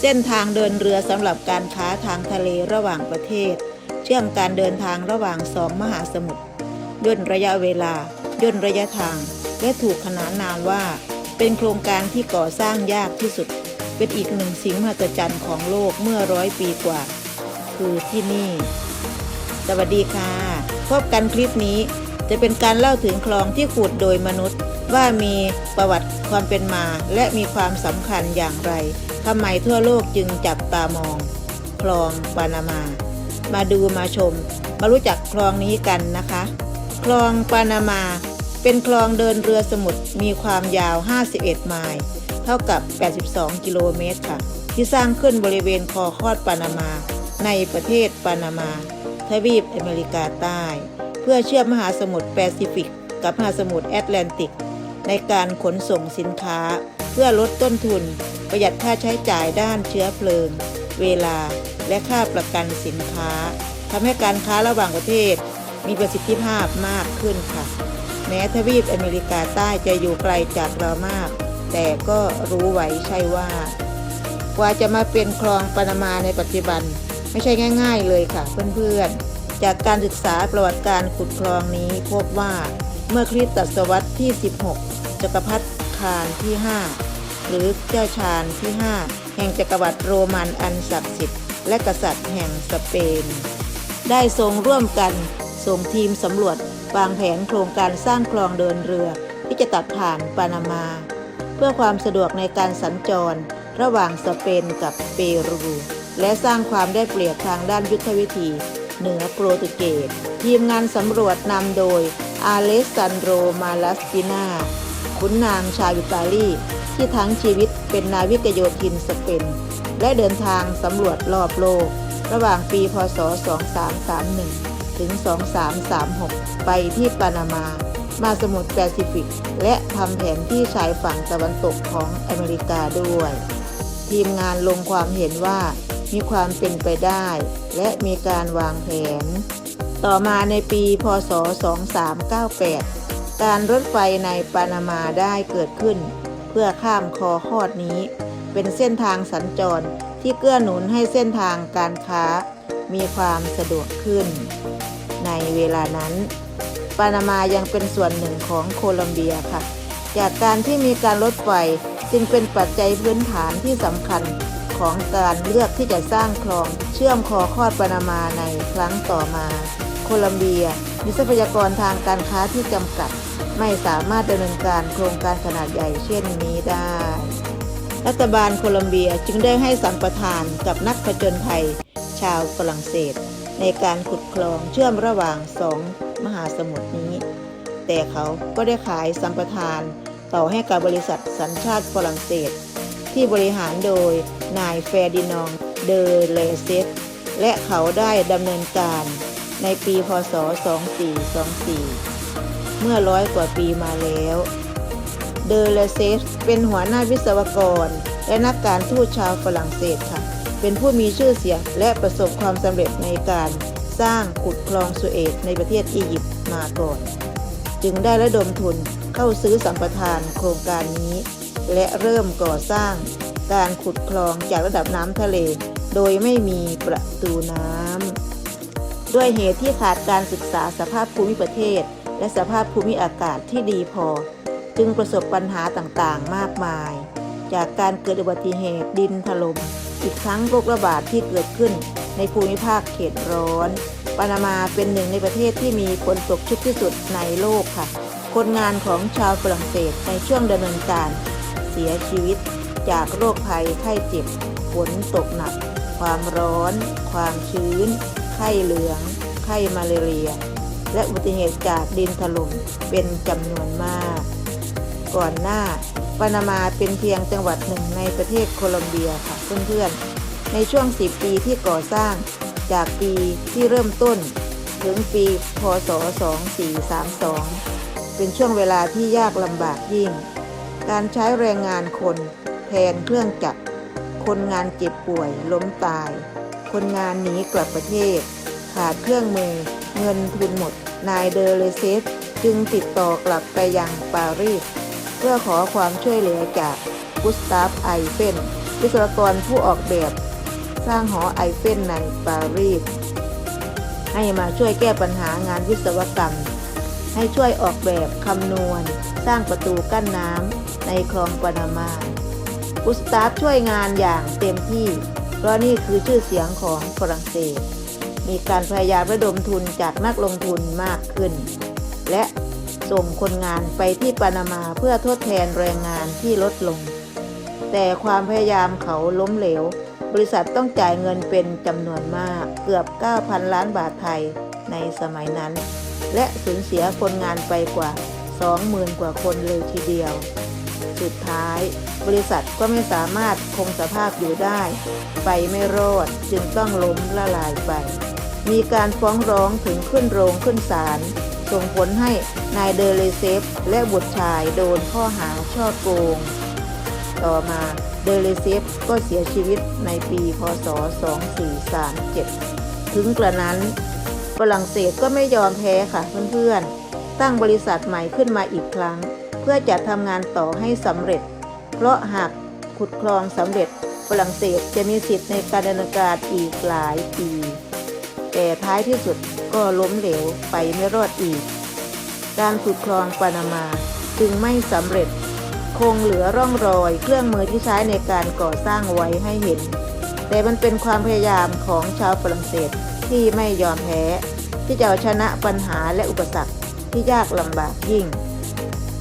เส้นทางเดินเรือสำหรับการค้าทางทะเลระหว่างประเทศ เชื่อมการเดินทางระหว่างสองมหาสมุทรย่นระยะเวลา ย่นระยะทาง และถูกขนานนามว่า เป็นโครงการที่ก่อสร้างยากที่สุด เป็นอีกหนึ่งสิ่งมหัศจรรย์ของโลกเมื่อร้อยปีกว่า คือที่นี่ สวัสดีค่ะ พบกันคลิปนี้จะเป็นการเล่าถึงคลองที่ขุดโดยมนุษย์ ว่ามีประวัติความเป็นมาและมีความสำคัญอย่างไรทำไมทั่วโลกจึงจับตามอง คลองปานามา มาดูมาชม มารู้จักคลองนี้กันนะคะ คลองปานามา เป็นคลองเดินเรือสมุทรมีความยาว 51 ไมล์เท่ากับ 82 กิโลเมตรค่ะ ที่สร้างขึ้นบริเวณคอคอดปานามา ในประเทศปานามาทวีปอเมริกาใต้ เพื่อเชื่อมมหาสมุทรแปซิฟิก กับมหาสมุทรแอตแลนติก ในการขนส่งสินค้า เพื่อลดต้นทุน ประหยัดค่าใช้จ่ายด้านเชื้อเพลิง เวลา และค่าประกันสินค้าทำให้การค้าระหว่างประเทศ มีประสิทธิภาพมากขึ้นค่ะ แม้ทวีปอเมริกาใต้จะอยู่ไกลจากเรามาก แต่ก็รู้ไว้ใช่ว่า กว่าจะมาเป็นคลองปานามาในปัจจุบัน ไม่ใช่ง่าย ๆ เลยค่ะเพื่อนๆ จากการศึกษาประวัติการขุดคลองนี้พบว่าเมื่อคริสตศตวรรษที่ 16 จักรพรรดิคารที่ 5 หรือเจ้าชาญที่ 5 แห่งจักรวรรดิโรมันอันศักดิ์สิทธิ์และกษัตริย์แห่งสเปน ได้ทรงร่วมกันส่งทีมสำรวจวางแผนโครงการสร้างคลองเดินเรือ ที่จะตัดผ่านปานามา เพื่อความสะดวกในการสัญจรระหว่างสเปนกับเปรู และสร้างความได้เปรียบทางด้านยุทธวิธี เหนือโปรตุเกสทีมงานสำรวจนำโดยอาเลสซานโดรมาลาสปินา ขุนนางชาวอิตาลีที่ทั้งชีวิตเป็นนาวิกโยธินสเปน และเดินทางสำรวจรอบโลก ระหว่างปีพศ 2331 ถึง 2336 ไปที่ปานามา มาสมุทรแปซิฟิก และทำแผนที่ชายฝั่งตะวันตกของอเมริกาด้วย ทีมงานลงความเห็นว่ามีความเป็นไปได้ และมีการวางแผน ต่อมาในปีพศ 2398 การรถไฟในปานามาได้เกิดขึ้น เพื่อข้ามคอคอดนี้ เป็นเส้นทางสัญจรที่เกื้อหนุนให้เส้นทางการค้ามีความสะดวกขึ้น ในเวลานั้น ปานามายังเป็นส่วนหนึ่งของโคลัมเบียค่ะ จากการที่มีการรถไฟจึงเป็นปัจจัยพื้นฐานที่สำคัญของการเลือกที่จะสร้างคลองเชื่อมคอคอดปานามาในครั้งต่อมา โคลัมเบีย มีทรัพยากรทางการค้าที่จำกัด ไม่สามารถดำเนินการโครงการขนาดใหญ่เช่นนี้ได้ รัฐบาลโคลัมเบียจึงได้ให้สัมปทานกับนักผจญภัย ชาวฝรั่งเศส ในการขุดคลองเชื่อมระหว่างสองมหาสมุทรนี้ แต่เขาก็ได้ขายสัมปทานต่อให้กับบริษัทสัญชาติฝรั่งเศส ที่บริหารโดยนายแฟร์ดินองเดอเลเซตและเขาได้ดำเนินการในปีพศ 2424 เมื่อร้อยกว่าปีมาแล้ว เดอเลเซสเป็นหัวหน้าวิศวกร และนักการทูตชาวฝรั่งเศสค่ะ เป็นผู้มีชื่อเสียงและประสบความสำเร็จในการสร้างขุดคลองสุเอตในประเทศอียิปต์มาก่อน จึงได้ระดมทุนเข้าซื้อสัมปทานโครงการนี้ และเริ่มก่อสร้างการขุดคลองจากระดับน้ำทะเล โดยไม่มีประตูน้ำด้วยเหตุที่ขาดการศึกษาสภาพภูมิประเทศ และสภาพภูมิอากาศที่ดีพอ จึงประสบปัญหาต่างๆ มากมาย จากการเกิดอุบัติเหตุดินถลม่มอีกทั้งโรคระบาดที่เกิดขึ้นในภูมิภาคเขตร้อน ปานามาเป็นหนึ่งในประเทศที่มีฝนตกชุกที่สุดในโลกค่ะ คนงานของชาวฝรั่งเศสในช่วงดำเนินการเสียชีวิต จากโรคภัยไข้เจ็บฝนตกหนัก ความร้อน ความชื้น ไข้เหลือง ไข้มาลาเรีย และอุบัติเหตุจากดินถล่มเป็นจำนวนมาก ก่อนหน้าปานามาเป็นเพียงจังหวัดหนึ่งในประเทศโคลอมเบียค่ะเพื่อนๆ ในช่วง 10 ปีที่ก่อสร้างจากปีที่เริ่มต้น ถึงปีพศ 2432 เป็นช่วงเวลาที่ยากลำบากยิ่ง การใช้แรงงานคนแทนเครื่องจักร คนงานเจ็บป่วยล้มตาย คนงานหนีกลับประเทศ ขาดเครื่องมือเงินทุนหมด นายเดอเลเซสจึงติดต่อกลับไปยังปารีสเพื่อขอความช่วยเหลือจากกุสตาฟไอเฟนวิศวกรผู้ออกแบบ สร้างหอไอเฟลในปารีสให้มาช่วยแก้ปัญหางานวิศวกรรม ให้ช่วยออกแบบคำนวณ สร้างประตูกั้นน้ำในคลองปานามากุสตาฟช่วยงานอย่างเต็มที่ เพราะนี่คือชื่อเสียงของฝรั่งเศส มีการพยายามระดมทุนจากนักลงทุนมากขึ้น และส่งคนงานไปที่ปานามาเพื่อทดแทนแรงงานที่ลดลง แต่ความพยายามเขาล้มเหลว บริษัทต้องจ่ายเงินเป็นจำนวนมากเกือบ 9,000 ล้านบาทไทยในสมัยนั้น และสูญเสียคนงานไปกว่า 20,000 กว่าคนเลยทีเดียว สุดท้าย บริษัทก็ไม่สามารถคงสภาพอยู่ได้ ไปไม่รอดจึงต้องล้มละลายไป มีการฟ้องร้องถึงขึ้นโรงขึ้นศาลส่งผลให้นายเดเลเซฟและบุตรชายโดนข้อหาช่อโกง ต่อมาเดเลเซฟก็เสียชีวิตในปีพศ 2437 ถึงกระนั้นฝรั่งเศสก็ไม่ยอมแพ้ค่ะเพื่อนๆ ตั้งบริษัทใหม่ขึ้นมาอีกครั้ง เพื่อจะทำงานต่อให้สำเร็จ เพราะหากขุดคลองสำเร็จฝรั่งเศสจะมีสิทธิ์ในการดำเนินการอีกหลายปี แต่ท้ายที่สุดก็ล้มเหลวไปไม่รอดอีก การขุดคลองปานามาจึงไม่สำเร็จ คงเหลือร่องรอยเครื่องมือที่ใช้ในการก่อสร้างไว้ให้เห็น แต่มันเป็นความพยายามของชาวฝรั่งเศสที่ไม่ยอมแพ้ ที่จะเอาชนะปัญหาและอุปสรรคที่ยากลำบากยิ่ง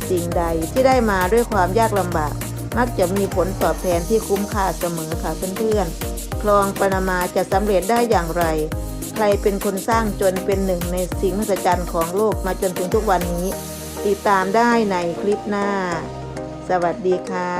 สิ่งใดที่ได้มาด้วยความยากลำบาก มักจะมีผลตอบแทนที่คุ้มค่าเสมอค่ะเพื่อนๆคลองปานามาจะสำเร็จได้อย่างไร ใครเป็นคนสร้างจนเป็นหนึ่งในสิ่งมหัศจรรย์ของโลกมาจนถึงทุกวันนี้ ติดตามได้ในคลิปหน้า สวัสดีค่ะ